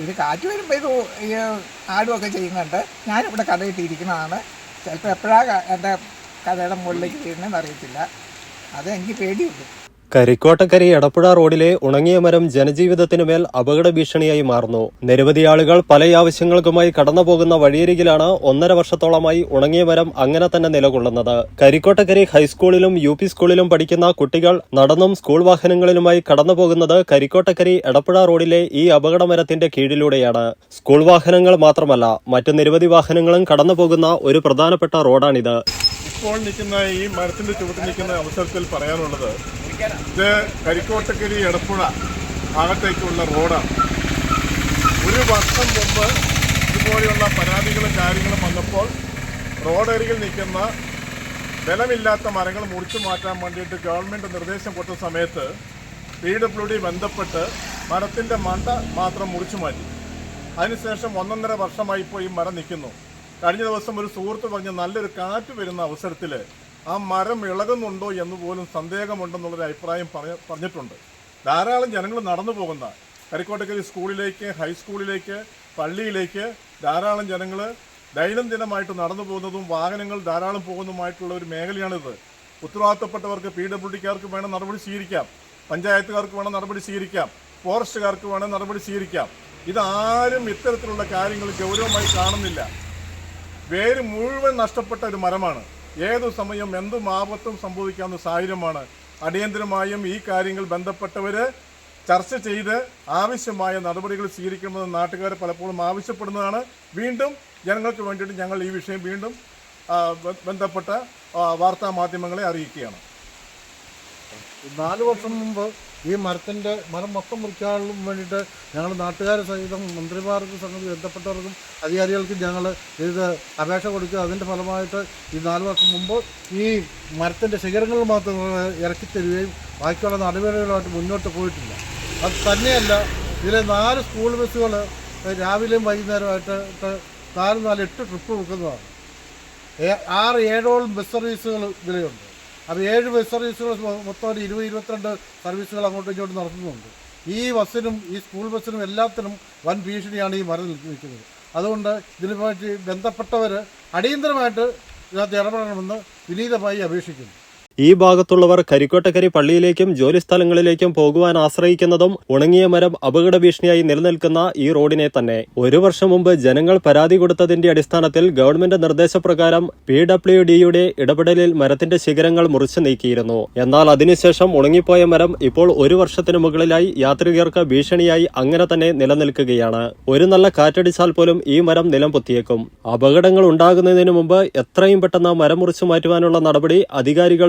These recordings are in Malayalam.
ഇത് കാറ്റ് വരുമ്പോൾ ഇത് ഈ ആടുമൊക്കെ ചെയ്യുന്നുണ്ട്. ഞാനിവിടെ കഥയിട്ടിരിക്കുന്നതാണ്. ചിലപ്പോൾ എപ്പോഴാണ് എന്റെ കഥയുടെ മുകളിലേക്ക് വീഴുന്നതെന്ന് അറിയത്തില്ല. അത് എനിക്ക് പേടിയുള്ളൂ കരിക്കോട്ടക്കരി എടപ്പുഴ റോഡിലെ ഉണങ്ങിയ മരം ജനജീവിതത്തിനു മേൽ അപകട ഭീഷണിയായി മാറുന്നു. നിരവധി ആളുകൾ പല ആവശ്യങ്ങൾക്കുമായി കടന്നു പോകുന്ന വഴിയരികിലാണ് ഒന്നര വർഷത്തോളമായി ഉണങ്ങിയ മരം അങ്ങനെ തന്നെ നിലകൊള്ളുന്നത്. കരിക്കോട്ടക്കരി ഹൈസ്കൂളിലും യു സ്കൂളിലും പഠിക്കുന്ന കുട്ടികൾ നടന്നും സ്കൂൾ വാഹനങ്ങളിലുമായി കടന്നു പോകുന്നത് കരിക്കോട്ടക്കരി എടപ്പുഴ റോഡിലെ ഈ അപകട മരത്തിന്റെ കീഴിലൂടെയാണ്. സ്കൂൾ വാഹനങ്ങൾ മാത്രമല്ല മറ്റു നിരവധി വാഹനങ്ങളും കടന്നു പോകുന്ന ഒരു പ്രധാനപ്പെട്ട റോഡാണിത്. ഇപ്പോൾ നിൽക്കുന്ന ഈ മരത്തിന്റെ ചുവട്ടിൽ നിൽക്കുന്ന അവസരത്തിൽ പറയാനുള്ളത് ഇത് കരിക്കോട്ടക്കരി എടപ്പുഴ ഭാഗത്തേക്കുള്ള റോഡാണ്. ഒരു വർഷം മുമ്പ് ഇതുപോലെയുള്ള പരാതികളും കാര്യങ്ങളും വന്നപ്പോൾ റോഡരികിൽ നിൽക്കുന്ന ബലമില്ലാത്ത മരങ്ങൾ മുറിച്ചു മാറ്റാൻ വേണ്ടിയിട്ട് ഗവൺമെന്റ് നിർദ്ദേശം കൊടുത്ത സമയത്ത് പി ഡബ്ല്യു ഡി ബന്ധപ്പെട്ട് മരത്തിന്റെ മണ്ട മാത്രം മുറിച്ചു മാറ്റി. അതിനുശേഷം ഒന്നൊന്നര വർഷമായി ഇപ്പോൾ ഈ മരം നിൽക്കുന്നു. കഴിഞ്ഞ ദിവസം ഒരു സുഹൃത്ത് പറഞ്ഞ നല്ലൊരു കാറ്റ് വരുന്ന അവസരത്തിൽ ആ മരം ഇളകുന്നുണ്ടോ എന്ന് പോലും സന്ദേഹമുണ്ടെന്നുള്ളൊരു അഭിപ്രായം പറഞ്ഞ പറഞ്ഞിട്ടുണ്ട്. ധാരാളം ജനങ്ങൾ നടന്നു പോകുന്ന കരിക്കോട്ടക്കരി സ്കൂളിലേക്ക് ഹൈസ്കൂളിലേക്ക് പള്ളിയിലേക്ക് ധാരാളം ജനങ്ങൾ ദൈനംദിനമായിട്ട് നടന്നു പോകുന്നതും വാഹനങ്ങൾ ധാരാളം പോകുന്നതുമായിട്ടുള്ള ഒരു മേഖലയാണിത്. ഉത്തരവാദിത്തപ്പെട്ടവർക്ക് പി ഡബ്ല്യു ഡിക്കാർക്ക് വേണം നടപടി സ്വീകരിക്കാം. പഞ്ചായത്തുകാർക്ക് വേണം നടപടി സ്വീകരിക്കാം. ഫോറസ്റ്റുകാർക്ക് വേണം നടപടി സ്വീകരിക്കാം. ഇതാരും ഇത്തരത്തിലുള്ള കാര്യങ്ങൾ ഗൗരവമായി കാണുന്നില്ല. വേര് മുഴുവൻ നഷ്ടപ്പെട്ട ഒരു മരമാണ്. ഏതു സമയം എന്തും ആപത്തും സംഭവിക്കാവുന്ന സാഹചര്യമാണ്. അടിയന്തരമായും ഈ കാര്യങ്ങൾ ബന്ധപ്പെട്ടവർ ചർച്ച ചെയ്ത് ആവശ്യമായ നടപടികൾ സ്വീകരിക്കണമെന്ന് നാട്ടുകാർ പലപ്പോഴും ആവശ്യപ്പെടുന്നതാണ്. വീണ്ടും ജനങ്ങൾക്ക് വേണ്ടിയിട്ട് ഞങ്ങൾ ഈ വിഷയം വീണ്ടും ബന്ധപ്പെട്ട വാർത്താ മാധ്യമങ്ങളെ അറിയിക്കുകയാണ്. നാല് വർഷം മുമ്പ് ഈ മരത്തിന്റെ മരം മൊത്തം മുറിക്കാനും വേണ്ടിയിട്ട് ഞങ്ങൾ നാട്ടുകാർ സഹിതം മന്ത്രിമാർക്കും സംഗതി ബന്ധപ്പെട്ടവർക്കും അധികാരികൾക്കും ഞങ്ങൾ ഇത് അപേക്ഷ കൊടുക്കുക. അതിന്റെ ഫലമായിട്ട് ഈ നാല് വർഷം മുമ്പ് ഈ മരത്തിന്റെ ശിഖരങ്ങൾ മാത്രം ഇറക്കി തരികയും ബാക്കിയുള്ള നടപടികളുമായിട്ട് മുന്നോട്ട് പോയിട്ടില്ല. അത് തന്നെയല്ല ഇതിലെ നാല് സ്കൂൾ ബസ്സുകൾ രാവിലെയും വൈകുന്നേരമായിട്ട് നാല് നാല് എട്ട് ട്രിപ്പ് വെക്കുന്നതാണ്. ആറ് ഏഴോളം ബസ് സർവീസുകൾ ഇതിലുണ്ട്. അപ്പോൾ ഏഴ് ബസ് സർവീസുകൾ മൊത്തം ഒരു ഇരുപത് ഇരുപത്തിരണ്ട് സർവീസുകൾ അങ്ങോട്ടും ഇങ്ങോട്ടും നടത്തുന്നുണ്ട്. ഈ ബസ്സിനും ഈ സ്കൂൾ ബസ്സിനും എല്ലാത്തിനും വൻ ഭീഷണിയാണ് ഈ മരം നിൽക്കി- നിൽക്കുന്നത്. അതുകൊണ്ട് ഇതിനുമായിട്ട് ബന്ധപ്പെട്ടവർ അടിയന്തരമായിട്ട് ഇതിനകത്ത് ഇടപെടണമെന്ന് വിനീതമായി അപേക്ഷിക്കുന്നു. ഈ ഭാഗത്തുള്ളവർ കരിക്കോട്ടക്കരി പള്ളിയിലേക്കും ജോലി സ്ഥലങ്ങളിലേക്കും പോകുവാൻ ആശ്രയിക്കുന്നതും ഉണങ്ങിയ മരം അപകട ഭീഷണിയായി നിലനിൽക്കുന്ന ഈ റോഡിനെ തന്നെ. ഒരു വർഷം മുമ്പ് ജനങ്ങൾ പരാതി കൊടുത്തതിന്റെ അടിസ്ഥാനത്തിൽ ഗവൺമെന്റ് നിർദ്ദേശപ്രകാരം പി ഡബ്ല്യു ഡിയുടെ ഇടപെടലിൽ മരത്തിന്റെ ശിഖരങ്ങൾ മുറിച്ചു നീക്കിയിരുന്നു. എന്നാൽ അതിനുശേഷം ഉണങ്ങിപ്പോയ മരം ഇപ്പോൾ ഒരു വർഷത്തിനു മുകളിലായി യാത്രികർക്ക് ഭീഷണിയായി അങ്ങനെ തന്നെ നിലനിൽക്കുകയാണ്. ഒരു നല്ല കാറ്റടിച്ചാൽ പോലും ഈ മരം നിലം പൊത്തിയേക്കും. അപകടങ്ങൾ ഉണ്ടാകുന്നതിന് മുമ്പ് എത്രയും പെട്ടെന്ന് മരം മുറിച്ചു മാറ്റുവാനുള്ള നടപടി അധികാരികൾ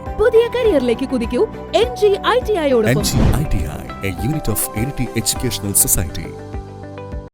പുതിയ കരിയറിലേക്ക് കുതിക്കൂ. N G I T N G I T I A unit of Iritty educational society.